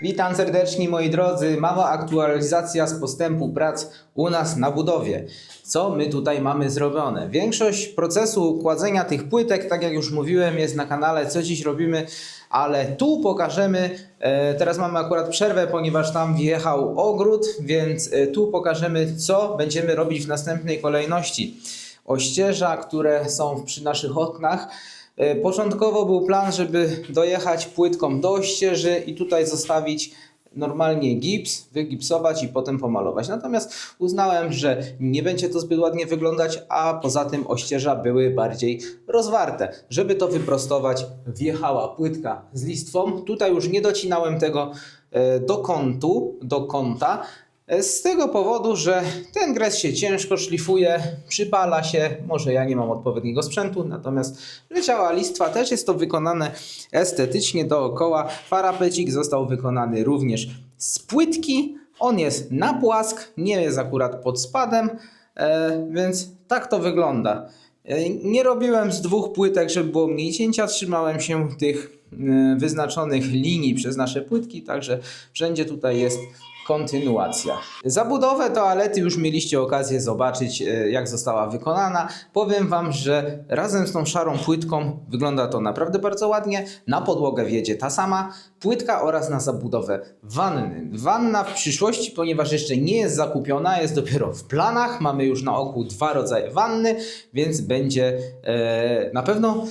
Witam serdecznie moi drodzy. Mała aktualizacja z postępu prac u nas na budowie. Co my tutaj mamy zrobione? Większość procesu kładzenia tych płytek, tak jak już mówiłem, jest na kanale Co dziś robimy, ale tu pokażemy. E, teraz mamy akurat przerwę, ponieważ tam wjechał ogród, więc e, tu pokażemy, co będziemy robić w następnej kolejności. Ościeża, które są przy naszych oknach. E, Początkowo był plan, żeby dojechać płytką do ścieży i tutaj zostawić normalnie gips, wygipsować i potem pomalować. Natomiast uznałem, że nie będzie to zbyt ładnie wyglądać, a poza tym ościeża były bardziej rozwarte. Żeby to wyprostować, wjechała płytka z listwą. Tutaj już nie docinałem tego e, do kątu, do kąta, z tego powodu, że ten gres się ciężko szlifuje, przypala się, może ja nie mam odpowiedniego sprzętu, natomiast leciała listwa, też jest to wykonane estetycznie dookoła. Parapecik został wykonany również z płytki, on jest na płask, nie jest akurat pod spadem, e, więc tak to wygląda. E, Nie robiłem z dwóch płytek, żeby było mniej cięcia, trzymałem się tych e, wyznaczonych linii przez nasze płytki, także wszędzie tutaj jest kontynuacja. Zabudowę toalety już mieliście okazję zobaczyć, e, jak została wykonana. Powiem Wam, że razem z tą szarą płytką wygląda to naprawdę bardzo ładnie. Na podłogę wjedzie ta sama płytka oraz na zabudowę wanny. Wanna w przyszłości, ponieważ jeszcze nie jest zakupiona, jest dopiero w planach. Mamy już na oku dwa rodzaje wanny, więc będzie e, na pewno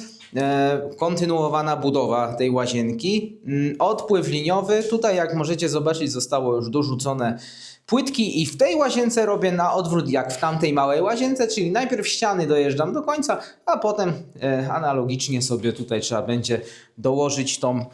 kontynuowana budowa tej łazienki. Mm, Odpływ liniowy, tutaj jak możecie zobaczyć zostało już dorzucone płytki i w tej łazience robię na odwrót jak w tamtej małej łazience, czyli najpierw ściany dojeżdżam do końca, a potem e, analogicznie sobie tutaj trzeba będzie dołożyć tą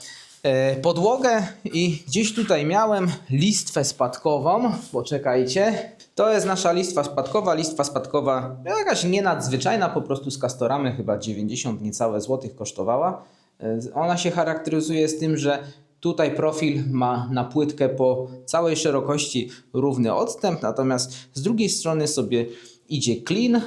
e, podłogę i gdzieś tutaj miałem listwę spadkową, poczekajcie. To jest nasza listwa spadkowa. Listwa spadkowa no, jakaś nie nadzwyczajna, po prostu z kastoramy chyba 90 niecałe złotych kosztowała. E, Ona się charakteryzuje z tym, że tutaj profil ma na płytkę po całej szerokości równy odstęp, natomiast z drugiej strony sobie idzie clean,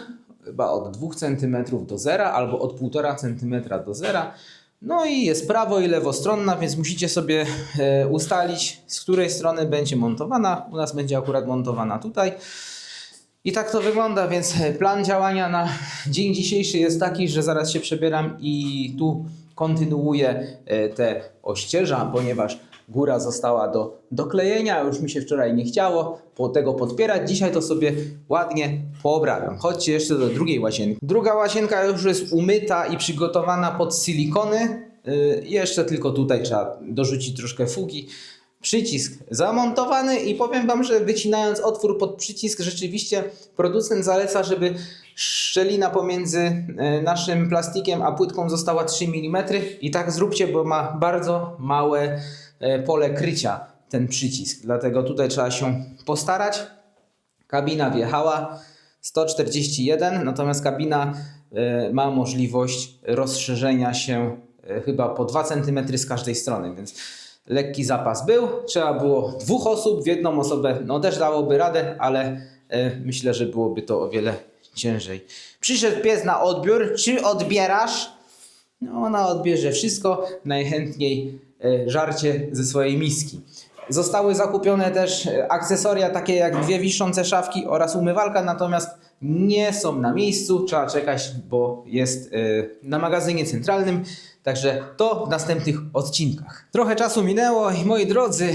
chyba od 2 cm do zera albo od 1,5 cm do zera. No i jest prawo i lewostronna, więc musicie sobie e, ustalić, z której strony będzie montowana. U nas będzie akurat montowana tutaj. I tak to wygląda, więc e, plan działania na dzień dzisiejszy jest taki, że zaraz się przebieram i tu kontynuuję e, te ościeża, ponieważ góra została do doklejenia, już mi się wczoraj nie chciało po tego podpierać. Dzisiaj to sobie ładnie poobrabiam. Chodźcie jeszcze do drugiej łazienki. Druga łazienka już jest umyta i przygotowana pod silikony. Yy, jeszcze tylko tutaj trzeba dorzucić troszkę fugi. Przycisk zamontowany i powiem Wam, że wycinając otwór pod przycisk rzeczywiście producent zaleca, żeby szczelina pomiędzy e, naszym plastikiem a płytką została 3 mm i tak zróbcie, bo ma bardzo małe pole krycia ten przycisk. Dlatego tutaj trzeba się postarać. Kabina wjechała 141, natomiast kabina e, ma możliwość rozszerzenia się e, chyba po 2 cm z każdej strony, więc lekki zapas był. Trzeba było dwóch osób, w jedną osobę no też dałoby radę, ale e, myślę, że byłoby to o wiele ciężej. Przyszedł pies na odbiór. Czy odbierasz? No, ona odbierze wszystko, najchętniej e, żarcie ze swojej miski. Zostały zakupione też e, akcesoria takie jak dwie wiszące szafki oraz umywalka, natomiast nie są na miejscu, trzeba czekać, bo jest e, na magazynie centralnym, także to w następnych odcinkach. Trochę czasu minęło i moi drodzy,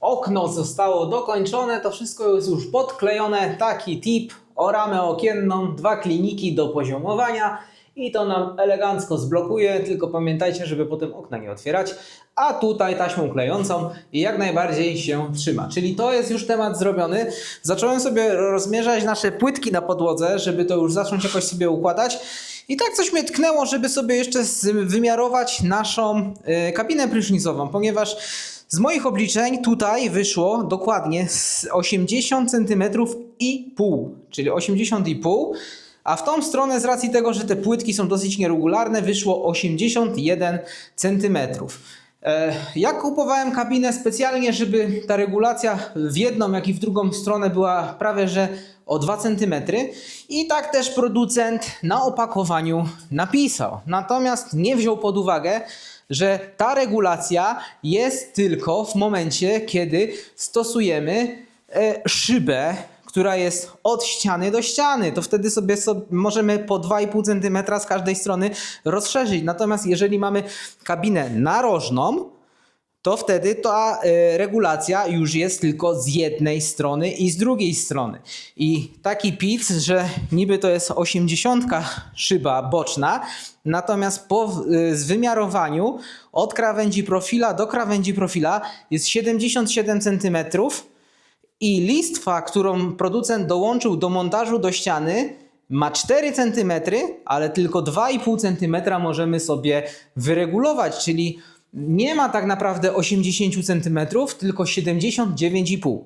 okno zostało dokończone, to wszystko jest już podklejone, taki tip o ramę okienną, dwa kliniki do poziomowania i to nam elegancko zblokuje, tylko pamiętajcie, żeby potem okna nie otwierać, a tutaj taśmą klejącą jak najbardziej się trzyma. Czyli to jest już temat zrobiony. Zacząłem sobie rozmierzać nasze płytki na podłodze, żeby to już zacząć jakoś sobie układać. I tak coś mnie tknęło, żeby sobie jeszcze wymiarować naszą y, kabinę prysznicową, ponieważ z moich obliczeń tutaj wyszło dokładnie z 80 cm i pół, czyli 80,5 a w tą stronę z racji tego, że te płytki są dosyć nieregularne, wyszło 81 cm. E, Ja kupowałem kabinę specjalnie, żeby ta regulacja w jedną, jak i w drugą stronę była prawie że o 2 cm. I tak też producent na opakowaniu napisał. Natomiast nie wziął pod uwagę, że ta regulacja jest tylko w momencie, kiedy stosujemy e, szybę, która jest od ściany do ściany. To wtedy sobie, możemy po 2,5 cm z każdej strony rozszerzyć. Natomiast jeżeli mamy kabinę narożną, to wtedy ta e, regulacja już jest tylko z jednej strony i z drugiej strony. I taki pic, że niby to jest 80 szyba boczna, natomiast po e, zwymiarowaniu od krawędzi profila do krawędzi profila jest 77 cm i listwa, którą producent dołączył do montażu do ściany ma 4 cm, ale tylko 2,5 cm możemy sobie wyregulować, czyli nie ma tak naprawdę 80 cm, tylko 79,5.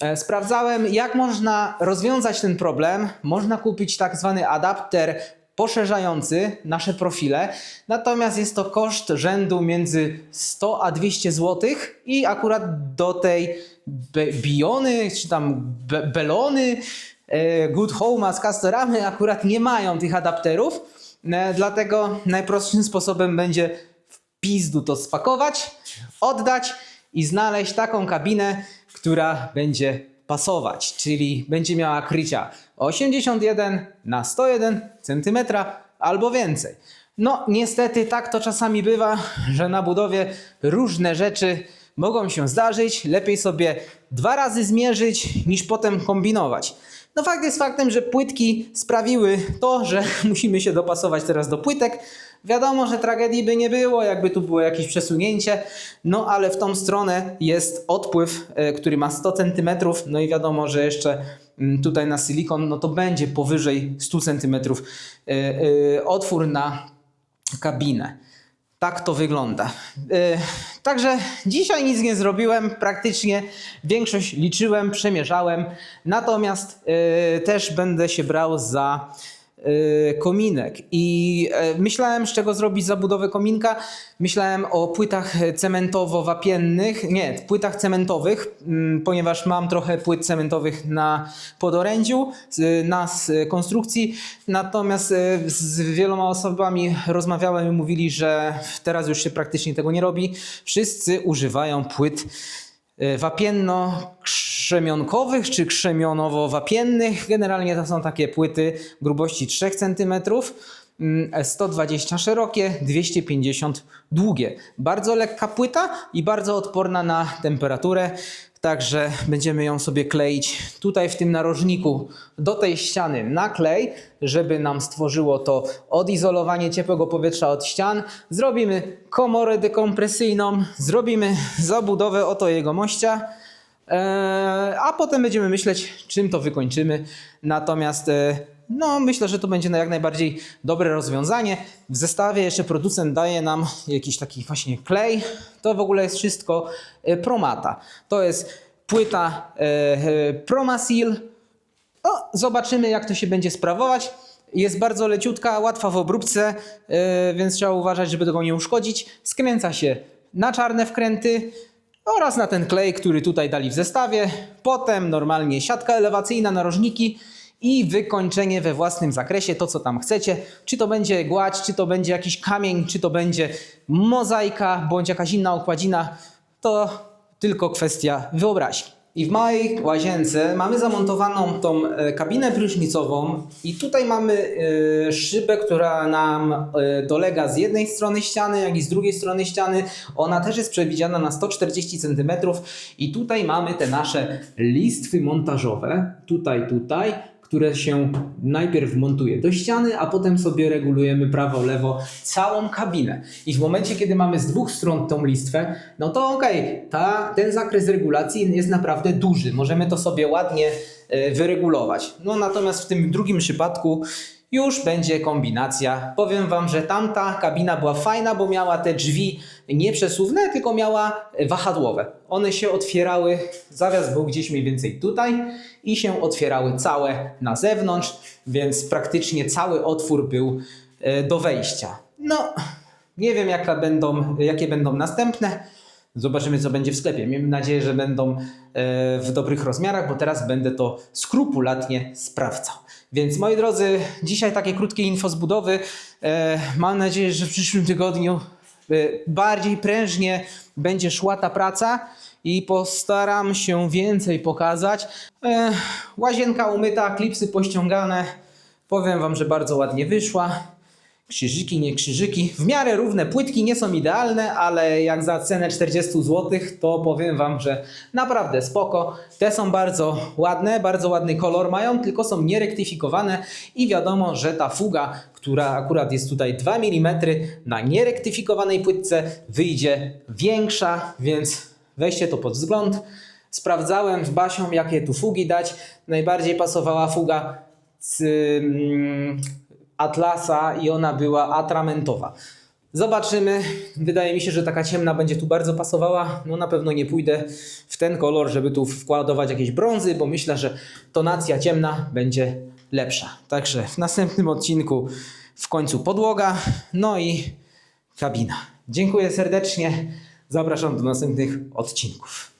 E, Sprawdzałem, jak można rozwiązać ten problem. Można kupić tak zwany adapter poszerzający nasze profile, natomiast jest to koszt rzędu między 100 a 200 zł i akurat do tej be- Biony, czy tam be- Belony, e, Good Home z Castoramy akurat nie mają tych adapterów, e, dlatego najprostszym sposobem będzie w pizdu to spakować, oddać i znaleźć taką kabinę, która będzie pasować, czyli będzie miała krycia 81 na 101 cm albo więcej. No, niestety tak to czasami bywa, że na budowie różne rzeczy mogą się zdarzyć. Lepiej sobie dwa razy zmierzyć, niż potem kombinować. No fakt jest faktem, że płytki sprawiły to, że musimy się dopasować teraz do płytek. Wiadomo, że tragedii by nie było, jakby tu było jakieś przesunięcie, no ale w tą stronę jest odpływ, e, który ma 100 cm, no i wiadomo, że jeszcze mm, tutaj na silikon, no to będzie powyżej 100 cm e, e, otwór na kabinę. Tak to wygląda. Także dzisiaj nic nie zrobiłem, praktycznie większość liczyłem, przemierzałem, natomiast też będę się brał za kominek i e, myślałem z czego zrobić zabudowę kominka. Myślałem o płytach cementowo-wapiennych, nie, płytach cementowych, mm, ponieważ mam trochę płyt cementowych na podorędziu, na konstrukcji, natomiast e, z wieloma osobami rozmawiałem i mówili, że teraz już się praktycznie tego nie robi. Wszyscy używają płyt wapienno-krzemionkowych czy krzemionowo-wapiennych. Generalnie to są takie płyty grubości 3 cm, mm, 120 szerokie, 250 długie. Bardzo lekka płyta i bardzo odporna na temperaturę. Także będziemy ją sobie kleić tutaj w tym narożniku do tej ściany na klej, żeby nam stworzyło to odizolowanie ciepłego powietrza od ścian. Zrobimy komorę dekompresyjną, zrobimy zabudowę oto jego mościa. Eee, a potem będziemy myśleć, czym to wykończymy. Natomiast e, no, myślę, że to będzie jak najbardziej dobre rozwiązanie. W zestawie jeszcze producent daje nam jakiś taki właśnie klej. To w ogóle jest wszystko e, Promata. To jest płyta e, e, Promasil. No, zobaczymy, jak to się będzie sprawować. Jest bardzo leciutka, łatwa w obróbce, więc trzeba uważać, żeby tego nie uszkodzić. Skręca się na czarne wkręty oraz na ten klej, który tutaj dali w zestawie. Potem normalnie siatka elewacyjna, narożniki i wykończenie we własnym zakresie, to co tam chcecie. Czy to będzie gładź, czy to będzie jakiś kamień, czy to będzie mozaika, bądź jakaś inna okładzina, to tylko kwestia wyobraźni. I w małej łazience mamy zamontowaną tą e, kabinę prysznicową i tutaj mamy e, szybę, która nam e, dolega z jednej strony ściany, jak i z drugiej strony ściany. Ona też jest przewidziana na 140 cm i tutaj mamy te nasze listwy montażowe, tutaj, tutaj, które się najpierw montuje do ściany, a potem sobie regulujemy prawo, lewo całą kabinę. I w momencie, kiedy mamy z dwóch stron tą listwę, no to okej, ta ten zakres regulacji jest naprawdę duży. Możemy to sobie ładnie e, wyregulować. No natomiast w tym drugim przypadku już będzie kombinacja. Powiem Wam, że tamta kabina była fajna, bo miała te drzwi nie przesuwne, tylko miała wahadłowe. One się otwierały, zawias był gdzieś mniej więcej tutaj i się otwierały całe na zewnątrz, więc praktycznie cały otwór był e, do wejścia. No, Nie wiem, jaka będą, jakie będą następne. Zobaczymy, co będzie w sklepie. Miejmy nadzieję, że będą e, w dobrych rozmiarach, bo teraz będę to skrupulatnie sprawdzał. Więc moi drodzy, dzisiaj takie krótkie info z budowy. E, mam nadzieję, że w przyszłym tygodniu e, bardziej prężnie będzie szła ta praca i postaram się więcej pokazać. Łazienka umyta, klipsy pościągane. Powiem Wam, że bardzo ładnie wyszła. Krzyżyki, nie krzyżyki. W miarę równe płytki nie są idealne, ale jak za cenę 40 zł, to powiem Wam, że naprawdę spoko. Te są bardzo ładne, bardzo ładny kolor mają, tylko są nierektyfikowane i wiadomo, że ta fuga, która akurat jest tutaj 2 mm na nierektyfikowanej płytce wyjdzie większa, więc weźcie to pod wzgląd. Sprawdzałem z Basią, jakie tu fugi dać. Najbardziej pasowała fuga z mm, Atlasa i ona była atramentowa. Zobaczymy. Wydaje mi się, że taka ciemna będzie tu bardzo pasowała. No na pewno nie pójdę w ten kolor, żeby tu wkładować jakieś brązy, bo myślę, że tonacja ciemna będzie lepsza. Także w następnym odcinku w końcu podłoga, no i kabina. Dziękuję serdecznie. Zapraszam do następnych odcinków.